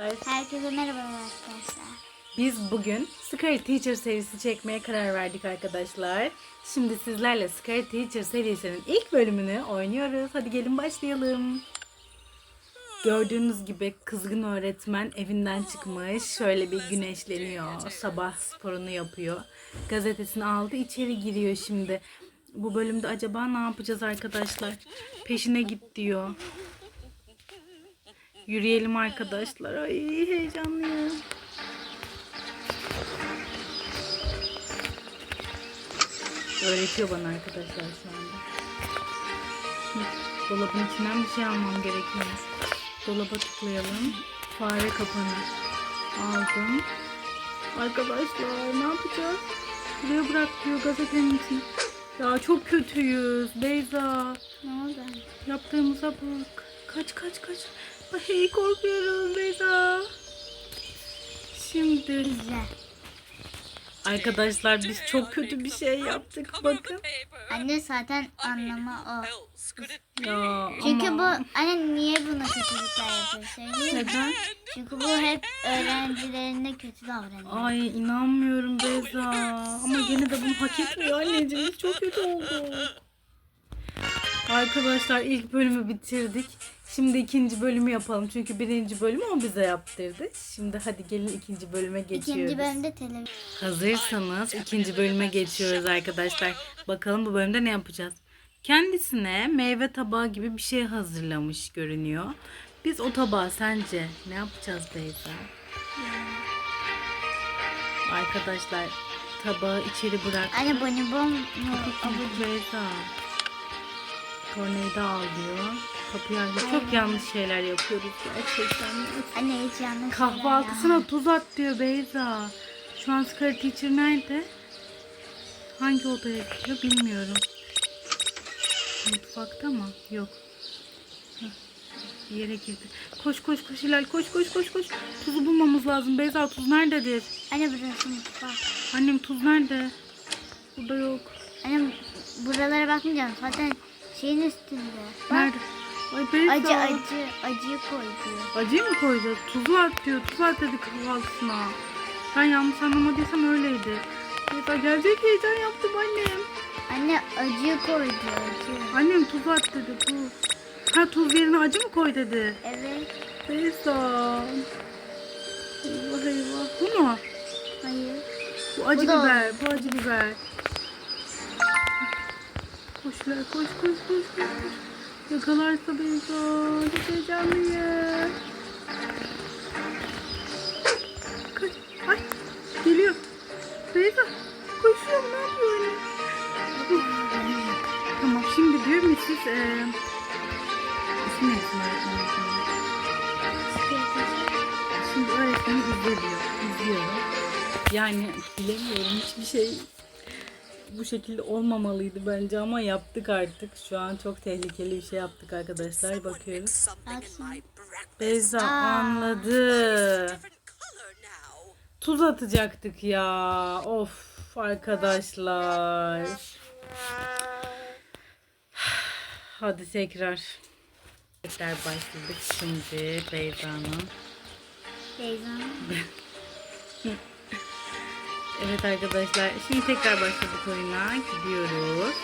Herkese merhaba arkadaşlar. Biz bugün Scary Teacher serisi çekmeye karar verdik arkadaşlar. Şimdi sizlerle Scary Teacher serisinin ilk bölümünü oynuyoruz. Hadi gelin başlayalım. Gördüğünüz gibi kızgın öğretmen evinden çıkmış. Şöyle bir güneşleniyor. Sabah sporunu yapıyor. Gazetesini aldı içeri giriyor şimdi. Bu bölümde acaba ne yapacağız arkadaşlar? Peşine git diyor. Yürüyelim arkadaşlar. Ay heyecanlıyım. Öğretiyor bana arkadaşlar şu anda. Dolabın içinden bir şey almam gerekiyor. Dolaba tıklayalım. Fare kapanı. Aldım. Arkadaşlar ne yapacağız? Buraya bırak diyor gazetenin için. Ya çok kötüyüz Beyza. Ne oldu? Yaptığımıza bak. Kaç kaç kaç. Ay korkuyorum Beyza. Şimdi İzle. arkadaşlar biz çok kötü bir şey yaptık bakın. Anne zaten anlamı o. Ya Çünkü ama bu anne niye buna kötülükler yapıyor neden? Çünkü bu hep öğrencilerine kötü davranıyor. Ay inanmıyorum Beyza. Ama yine de bunu hak etmiyor anneciğim. Çok kötü olduk. Arkadaşlar ilk bölümü bitirdik. Şimdi ikinci bölümü yapalım. Çünkü birinci bölümü o bize yaptırdı. Şimdi hadi gelin ikinci bölüme geçiyoruz. İkinci bölümde televizyon. Hazırsanız ikinci bölüme geçiyoruz arkadaşlar. Bakalım bu bölümde ne yapacağız? Kendisine meyve tabağı gibi bir şey hazırlamış görünüyor. Biz o tabağı sence ne yapacağız Beyza? Arkadaşlar tabağı içeri bırak. Anne bonibon mu? Beyza. Tornayı da al diyor. Kapıyı. Çok yanlış şeyler yapıyoruz gerçekten. Anne yanlış Kahvaltısına tuz at diyor Beyza. Şu an Scary Teacher nerede? Hangi odaya gidiyor bilmiyorum. Mutfakta mı? Yok. Bir yere girdi. Koş koş koş Hilal koş koş koş koş. Tuzu bulmamız lazım. Beyza tuz nerededir? Anne burası mutfak. Annem tuz nerede? Burada yok. Anne buralara bakmayacağım. Zaten şeyin üstünde. Bak. Nerede? Ay Beyza. Acı acı acıyı koydu. Acıyı mı koyacağız? Tuzu at diyor. Tuz at dedi kahvaltısına. Ben yanlış anlamadıysam öyleydi. Beyza gelecek heyecan yaptım annem. Anne acıyı koydu acı. Annem tuz at dedi tuz. Ha tuz yerine acı mı koy dedi. Evet. Beyza. Eyvah eyvah. Bu mu? Hayır. Bu acı Bu da biber. Bu acı biber. Koş koş koş koş koş. koş. Yakalarsa Beyza. Çok heyecanlıyım. Kaç. Ay. Geliyor. Beyza. Koşuyor. Ne yapıyor öyle? Tamam şimdi diyor Mrs. E, ismi ne? Şimdi öğretmeni izle diyor. İzliyorum. Yani bilemiyorum hiçbir şey bu şekilde olmamalıydı bence ama yaptık artık. Şu an çok tehlikeli bir şey yaptık arkadaşlar. Bakıyoruz. Beyza anladı. Tuz atacaktık ya. Of arkadaşlar. Hadi tekrar. Tekrar başladık şimdi Beyza'nın. Teyzem. Evet arkadaşlar şimdi tekrar başladık oyuna. Gidiyoruz.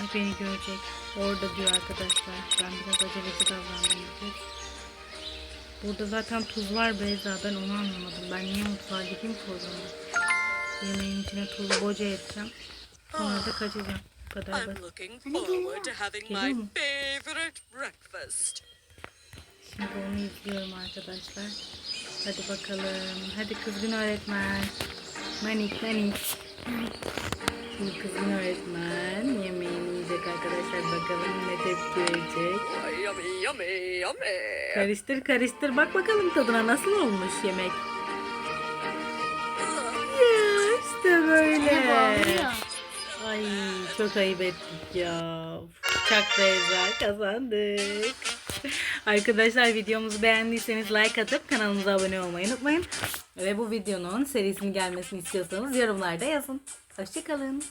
Ay beni görecek. Orada diyor arkadaşlar. Ben biraz aceleci. Evet. Burada zaten tuz var Beyza. Ben onu anlamadım. Ben niye mutfağa gideyim ki o zaman? Yemeğin içine tuzu boca edeceğim. Sonra da kaçacağım. Bu kadar basit. Geliyor mu? breakfast. Şimdi onu izliyorum arkadaşlar. Hadi bakalım. Hadi kızgın öğretmen. Manik manik. Şimdi kızgın öğretmen yemeğini yiyecek arkadaşlar. Bakalım ne tepki verecek. Yummy, yummy, yummy. Karıştır karıştır. Bak bakalım tadına nasıl olmuş yemek. Ya işte böyle. Ay çok ayıp ettik ya. Çak Beyza kazandık. Arkadaşlar videomuzu beğendiyseniz like atıp kanalımıza abone olmayı unutmayın. Ve bu videonun serisinin gelmesini istiyorsanız yorumlarda yazın. Hoşçakalın.